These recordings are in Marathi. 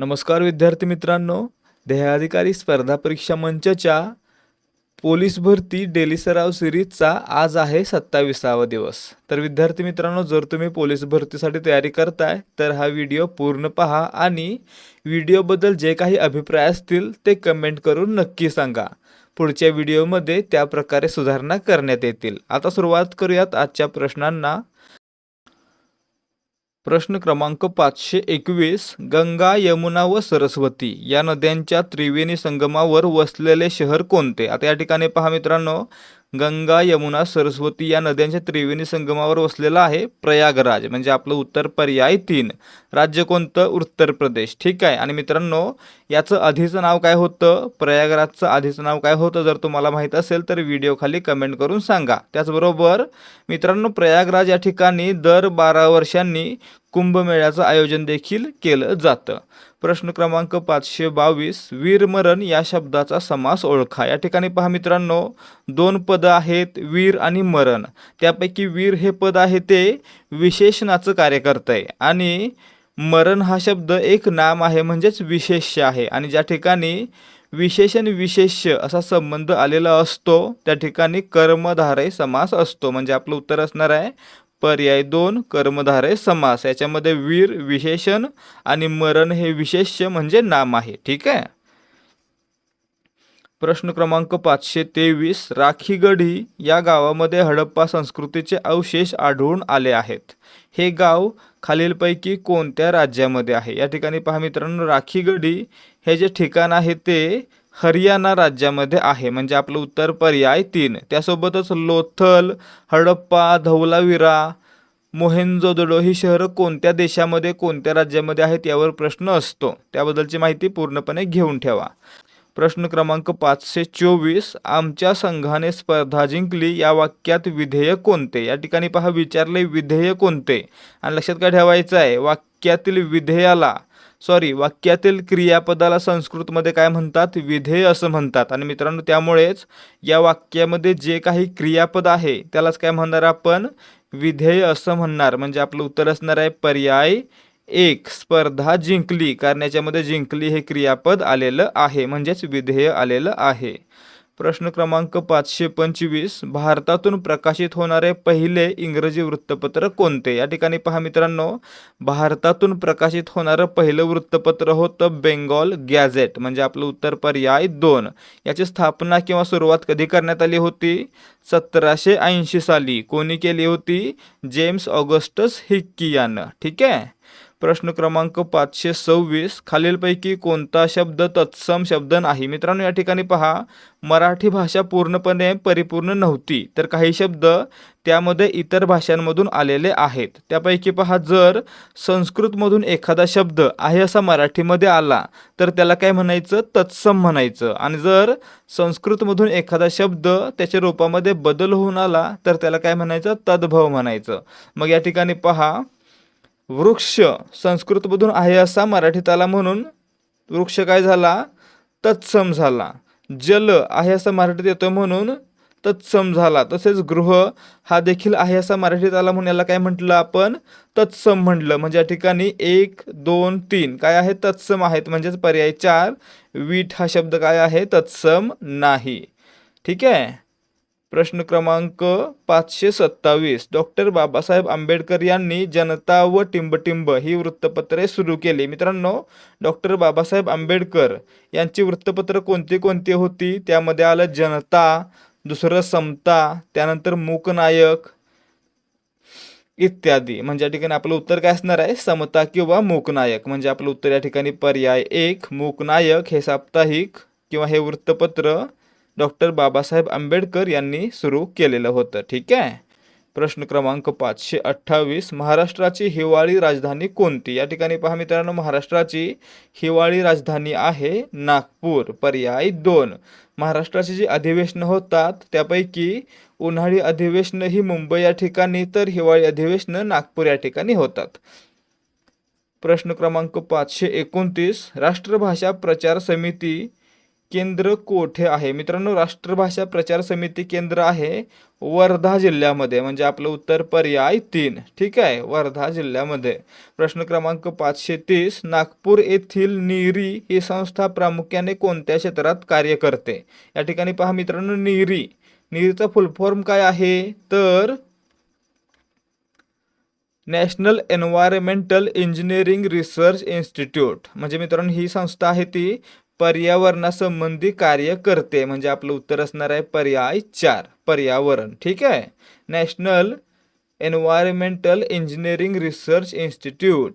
नमस्कार विद्यार्थी मित्रांनो. देहाधिकारी स्पर्धा परीक्षा मंचच्या पोलीस भरती डेली सराव सिरीजचा आज आहे सत्ताविसावा दिवस. तर विद्यार्थी मित्रांनो जर तुम्ही पोलीस भरतीसाठी तयारी करताय तर हा व्हिडिओ पूर्ण पहा आणि व्हिडिओबद्दल जे काही अभिप्राय असतील ते कमेंट करून नक्की सांगा. पुढच्या व्हिडिओमध्ये त्या प्रकारे सुधारणा करण्यात येतील. आता सुरुवात करूयात आजच्या प्रश्नांना. प्रश्न क्रमांक पाचशे एकवीस गंगा यमुना व सरस्वती या नद्यांच्या त्रिवेणी संगमावर वसलेले शहर कोणते? आता या ठिकाणी पहा मित्रांनो गंगा यमुना सरस्वती या नद्यांच्या त्रिवेणी संगमावर वसलेला आहे प्रयागराज. म्हणजे आपलं उत्तर पर्याय तीन. राज्य कोणतं? उत्तर प्रदेश. ठीक आहे? आणि मित्रांनो याचं आधीचं नाव काय होतं? प्रयागराजचं आधीचं नाव काय होतं? जर तुम्हाला माहीत असेल तर व्हिडिओखाली कमेंट करून सांगा. त्याचबरोबर मित्रांनो प्रयागराज या ठिकाणी दर बारा वर्षांनी कुंभमेळ्याचं आयोजन देखील केलं जातं. प्रश्न क्रमांक पाचशे बावीस वीरमरण या शब्दाचा समास ओळखा. या ठिकाणी पहा मित्रांनो दोन पदं आहेत वीर आणि मरण. त्यापैकी वीर हे पद आहे ते विशेषणाचं कार्य करतं आहे. आणि मरण हा शब्द एक नाम आहे म्हणजेच विशेष्य आहे. आणि ज्या ठिकाणी विशेषण विशेष्य असा संबंध आलेला असतो त्या ठिकाणी कर्मधारय समास असतो. म्हणजे आपलं उत्तर असणार आहे पर्याय दोन कर्मधारय समास. याच्यामध्ये वीर विशेषण आणि मरण हे विशेष्य म्हणजे नाम आहे. ठीक आहे? प्रश्न क्रमांक पाचशे तेवीस राखीगढी या गावामध्ये हडप्पा संस्कृतीचे अवशेष आढळून आले आहेत. हे गाव खालीलपैकी कोणत्या राज्यामध्ये आहे? या ठिकाणी पहा मित्रांनो राखीगढी हे जे ठिकाण आहे ते हरियाणा राज्यामध्ये आहे. म्हणजे आपलं उत्तर पर्याय तीन. त्यासोबतच लोथल हडप्पा धौलावीरा मोहेंजोदडो ही शहरं कोणत्या देशामध्ये कोणत्या राज्यामध्ये आहेत यावर प्रश्न असतो. त्याबद्दलची माहिती पूर्णपणे घेऊन ठेवा. प्रश्न क्रमांक पाचशे चोवीस. आमच्या संघाने स्पर्धा जिंकली. या वाक्यात विधेय कोणते? या ठिकाणी पहा विचारले विधेय कोणते? आणि लक्षात काय ठेवायचं आहे? वाक्यातील विधेयाला सॉरी वाक्यातील क्रियापदाला संस्कृतमध्ये काय म्हणतात? विधेय असं म्हणतात. आणि मित्रांनो त्यामुळेच या वाक्यामध्ये जे काही क्रियापद आहे त्यालाच काय म्हणणार आपण? विधेय असं म्हणणार. म्हणजे आपलं उत्तर असणार आहे पर्याय एक स्पर्धा जिंकली. कारण याच्यामध्ये जिंकली हे क्रियापद आलेलं आहे. म्हणजेच विधेय आलेलं आहे. प्रश्न क्रमांक पाचशे पंचवीस. भारतातून प्रकाशित होणारे पहिले इंग्रजी वृत्तपत्र कोणते? या ठिकाणी पहा मित्रांनो. भारतातून प्रकाशित होणारं पहिलं वृत्तपत्र होतं बेंगॉल गॅझेट. म्हणजे आपलं उत्तर पर्याय दोन. याची स्थापना किंवा सुरुवात कधी करण्यात आली होती? सतराशे ऐंशी साली. कोणी केली होती? जेम्स ऑगस्टस हिक्की यानं ठीक आहे? प्रश्न क्रमांक पाचशे सव्वीस. खालीलपैकी कोणता शब्द तत्सम शब्द नाही? मित्रांनो या ठिकाणी पहा. मराठी भाषा पूर्णपणे परिपूर्ण नव्हती. तर काही शब्द त्यामध्ये इतर भाषांमधून आलेले आहेत. त्यापैकी पहा जर संस्कृतमधून एखादा शब्द आहे असा मराठीमध्ये आला तर त्याला काय म्हणायचं? तत्सम म्हणायचं. आणि जर संस्कृतमधून एखादा शब्द त्याच्या रूपामध्ये बदल होऊन आला तर त्याला काय म्हणायचं? तद्भव म्हणायचं. मग या ठिकाणी पहा. वृक्ष संस्कृतमधून आहे असा मराठीत आला म्हणून वृक्ष काय झाला? तत्सम झाला. जल आहे असा मराठीत येतो म्हणून तत्सम झाला. तसेच गृह हा देखील आहे असा मराठीत आला म्हणून याला काय म्हटलं आपण? तत्सम म्हटलं. म्हणजे या ठिकाणी एक दोन तीन. काय आहे? तत्सम आहेत. म्हणजेच पर्याय चार. वीट हा शब्द काय आहे? तत्सम नाही. ठीक आहे? प्रश्न क्रमांक पाचशे सत्तावीस. डॉक्टर बाबासाहेब आंबेडकर यांनी जनता व टिंबटिंब ही वृत्तपत्रे सुरू केली. मित्रांनो डॉक्टर बाबासाहेब आंबेडकर यांची वृत्तपत्र कोणती कोणती होती? त्यामध्ये आलं जनता दुसरं समता त्यानंतर मूकनायक इत्यादी. म्हणजे या ठिकाणी आपलं उत्तर काय असणार आहे? समता किंवा मूकनायक. म्हणजे आपलं उत्तर या ठिकाणी पर्याय एक मूकनायक हे साप्ताहिक किंवा हे वृत्तपत्र डॉक्टर बाबासाहेब आंबेडकर यांनी सुरू केलेलं होतं. ठीक आहे? प्रश्न क्रमांक पाचशे अठ्ठावीस. महाराष्ट्राची हिवाळी राजधानी कोणती? या ठिकाणी पहा मित्रांनो महाराष्ट्राची हिवाळी राजधानी आहे नागपूर. पर्याय दोन. महाराष्ट्राची जी अधिवेशनं होतात त्यापैकी उन्हाळी अधिवेशनं ही मुंबई या ठिकाणी तर हिवाळी अधिवेशनं नागपूर या ठिकाणी होतात. प्रश्न क्रमांक पाचशे एकोणतीस. राष्ट्रभाषा प्रचार समिती केंद्र कोठे आहे? मित्रांनो राष्ट्रभाषा प्रचार समिती केंद्र आहे वर्धा जिल्ह्यामध्ये. म्हणजे आपलं उत्तर पर्याय तीन. ठीक आहे? वर्धा जिल्ह्यामध्ये. प्रश्न क्रमांक पाचशे तीस. नागपूर येथील नीरी ही संस्था प्रामुख्याने कोणत्या क्षेत्रात कार्य करते? या ठिकाणी पहा मित्रांनो नीरी. नीरीचा फुल फॉर्म काय आहे? तर national environmental engineering research institute. म्हणजे मित्रांनो ही संस्था आहे ती पर्यावरणासंबंधी कार्य करते. म्हणजे आपलं उत्तर असणार आहे पर्याय चार पर्यावरण. ठीक आहे? National environmental engineering research institute.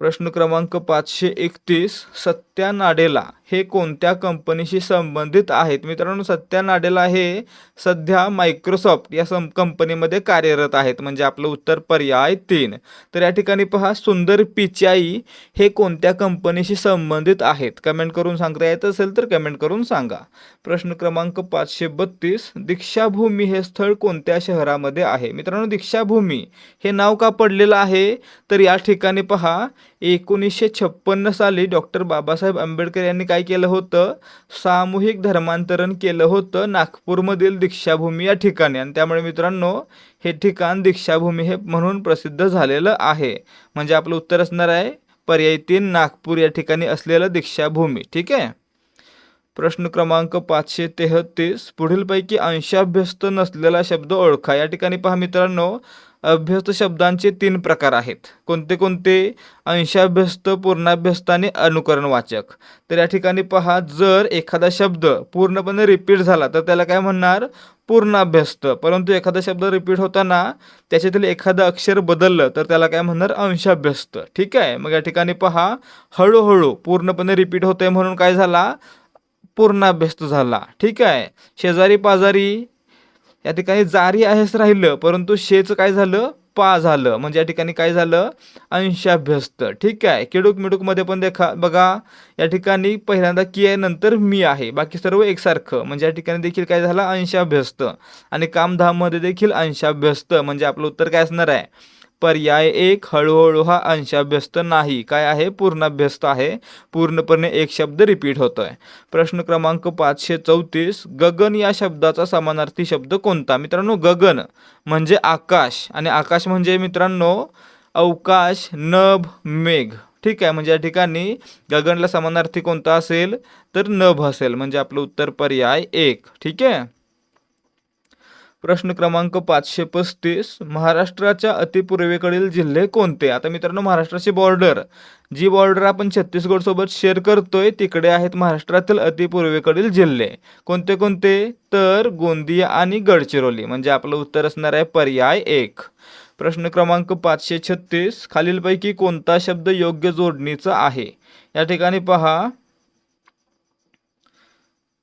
प्रश्न क्रमांक पाचशे एकतीस सत्या नाडेला हे कोणत्या कंपनीशी संबंधित आहेत? मित्रांनो सत्या नाडेला हे सध्या मायक्रोसॉफ्ट या सं कंपनीमध्ये कार्यरत आहेत. म्हणजे आपलं उत्तर पर्याय तीन. तर या ठिकाणी पहा सुंदर पिचाई हे कोणत्या कंपनीशी संबंधित आहेत? कमेंट करून सांगता येत असेल तर कमेंट करून सांगा. प्रश्न क्रमांक पाचशे बत्तीस दीक्षाभूमी हे स्थळ कोणत्या शहरामध्ये आहे? मित्रांनो दीक्षाभूमी हे नाव का पडलेलं आहे? तर या ठिकाणी पहा एकोणीसशे छप्पन्न साली डॉक्टर बाबासाहेब आंबेडकर यांनी काय काय केलं होतं? सामूहिक धर्मांतरण केलं होतं नागपूरमधील दीक्षाभूमी या ठिकाणी. आणि त्यामुळे मित्रांनो हे ठिकाण दीक्षाभूमी हे म्हणून प्रसिद्ध झालेलं आहे. म्हणजे आपलं उत्तर असणार आहे पर्याय तीन नागपूर या ठिकाणी असलेलं दीक्षाभूमी. ठीक आहे? प्रश्न क्रमांक पाचशे तेहतीस. पुढीलपैकी अंशाभ्यस्त नसलेला शब्द ओळखा. या ठिकाणी पहा मित्रांनो अभ्यस्त शब्दांचे तीन प्रकार आहेत. कोणते कोणते? अंशाभ्यस्त पूर्णाभ्यस्त आणि अनुकरणवाचक तर या ठिकाणी पहा जर एखादा शब्द पूर्णपणे रिपीट झाला तर त्याला काय म्हणणार? पूर्णाभ्यस्त. परंतु एखादा शब्द रिपीट होताना त्याच्यातील एखादं अक्षर बदललं तर त्याला काय म्हणणार? अंशाभ्यस्त. ठीक आहे? मग या ठिकाणी पहा हळूहळू पूर्णपणे रिपीट होतंय म्हणून काय झाला? पूर्णाभ्यस्त झाला. ठीक आहे? शेजारी पाजारी या ठिकाणी जारी आहेच राहिलं परंतु शेचं काय झालं? पा झालं. म्हणजे या ठिकाणी काय झालं? अंशाभ्यस्त. ठीक आहे. किडूक मिडूकमध्ये पण देखा बघा या ठिकाणी पहिल्यांदा की आहे नंतर मी आहे. बाकी सर्व एकसारखं. म्हणजे या ठिकाणी देखील काय झालं? अंशाभ्यस्त. आणि कामधाममध्ये देखील अंशाभ्यस्त. म्हणजे आपलं उत्तर काय असणार आहे? पर्याय एक हळूहळू हा अंशाभ्यस्त नाही. काय आहे? पूर्णाभ्यस्त आहे. पूर्णपणे एक शब्द रिपीट होतो आहे प्रश्न क्रमांक पाचशे चौतीस गगन या शब्दाचा समानार्थी शब्द कोणता? मित्रांनो गगन म्हणजे आकाश आणि आकाश म्हणजे मित्रांनो अवकाश नभ मेघ. ठीक आहे? म्हणजे या ठिकाणी गगनला समानार्थी कोणता असेल? तर नभ असेल. म्हणजे आपलं उत्तर पर्याय एक. ठीक आहे? प्रश्न क्रमांक पाचशे पस्तीस. महाराष्ट्राच्या अतिपूर्वेकडील जिल्हे कोणते? आता मित्रांनो महाराष्ट्राची बॉर्डर जी बॉर्डर आपण छत्तीसगडसोबत शेअर करतोय तिकडे आहेत महाराष्ट्रातील अतिपूर्वेकडील जिल्हे. कोणते कोणते? तर गोंदिया आणि गडचिरोली. म्हणजे आपलं उत्तर असणार आहे पर्याय एक. प्रश्न क्रमांक पाचशे छत्तीस. खालीलपैकी कोणता शब्द योग्य जोडणीचा आहे? या ठिकाणी पहा.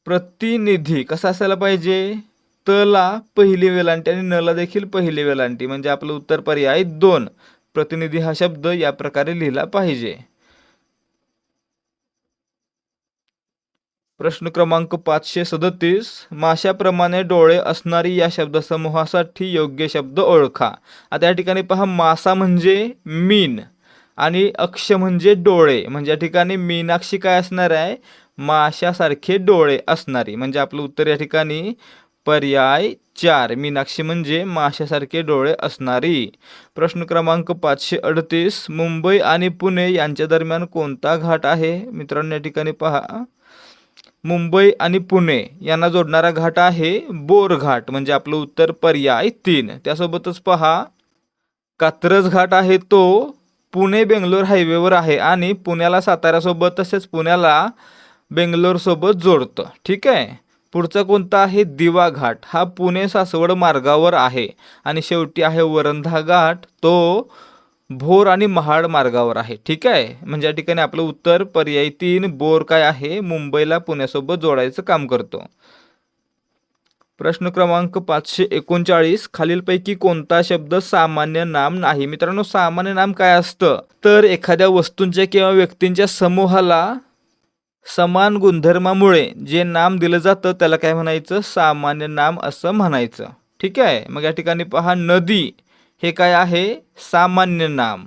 प्रतिनिधी. कसा असायला पाहिजे? तला पहिली वेलांटी आणि नला देखील पहिली वेलांटी म्हणजे आपलं उत्तर पर्याय दोन. प्रतिनिधी हा शब्द या प्रकारे लिहिला पाहिजे. प्रश्न क्रमांक पाचशे सदतीस. माशाप्रमाणे डोळे असणारी या शब्दसमूहासाठी योग्य शब्द ओळखा. आता या ठिकाणी पहा मासा म्हणजे मीन आणि अक्ष म्हणजे डोळे. म्हणजे या ठिकाणी मीनाक्षी काय असणार आहे? माशासारखे डोळे असणारी. म्हणजे आपलं उत्तर या ठिकाणी पर्याय चार मीनाक्षी म्हणजे माशासारखे डोळे असणारी. प्रश्न क्रमांक पाचशे अडतीस मुंबई आणि पुणे यांच्या दरम्यान कोणता घाट आहे? मित्रांनो या ठिकाणी पहा. मुंबई आणि पुणे यांना जोडणारा घाट आहे बोर घाट म्हणजे आपलं उत्तर पर्याय तीन. त्यासोबतच पहा. कात्रज घाट आहे तो पुणे बेंगलोर हायवेवर आहे आणि पुण्याला साताऱ्यासोबत तसेच पुण्याला बेंगलोरसोबत जोडतं. ठीक आहे? पुढचा कोणता आहे? दिवा घाट हा पुणे सासवड मार्गावर आहे आणि शेवटी आहे वरंधा घाट तो भोर आणि महाड मार्गावर आहे. ठीक आहे? म्हणजे या ठिकाणी आपलं उत्तर पर्याय तीन बोर काय आहे? मुंबईला पुण्यासोबत जोडायचं काम करतो. प्रश्न क्रमांक पाचशे एकोणचाळीस. खालीलपैकी कोणता शब्द सामान्य नाम नाही? मित्रांनो सामान्य नाम काय असतं? तर एखाद्या वस्तूंच्या किंवा व्यक्तींच्या समूहाला समान गुणधर्मामुळे जे नाम दिलं जातं त्याला काय म्हणायचं? सामान्य नाम असं म्हणायचं. ठीक आहे? मग या ठिकाणी पहा नदी हे काय आहे? सामान्य नाम.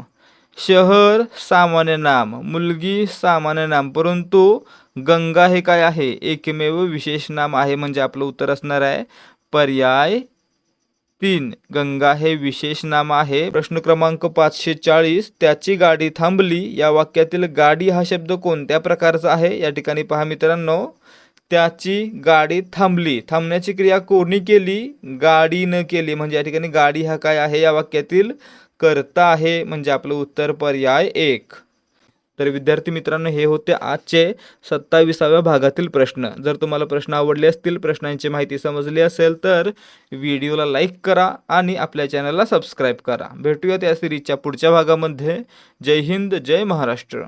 शहर सामान्य नाम. मुलगी सामान्य नाम. परंतु गंगा हे काय आहे? एकमेव विशेष नाम आहे म्हणजे आपलं उत्तर असणार आहे पर्याय तीन गंगा हे विशेष नाम आहे. प्रश्न क्रमांक पाचशे चाळीस त्याची गाडी थांबली. या वाक्यातील गाडी हा शब्द कोणत्या प्रकारचा आहे? या ठिकाणी पहा मित्रांनो. त्याची गाडी थांबली. थांबण्याची क्रिया कोणी केली? गाडीनं केली. म्हणजे या ठिकाणी गाडी हा काय आहे? या वाक्यातील करता आहे. म्हणजे आपलं उत्तर पर्याय एक. तर विद्यार्थी मित्रांनो हे होते आजचे सत्ताविसाव्या भागातील प्रश्न. जर तुम्हाला प्रश्न आवडले असतील प्रश्नांची माहिती समजली असेल तर व्हिडिओला लाईक करा आणि आपल्या चॅनलला सबस्क्राईब करा. भेटूया त्या सिरीजच्या पुढच्या भागामध्ये. जय हिंद जय महाराष्ट्र.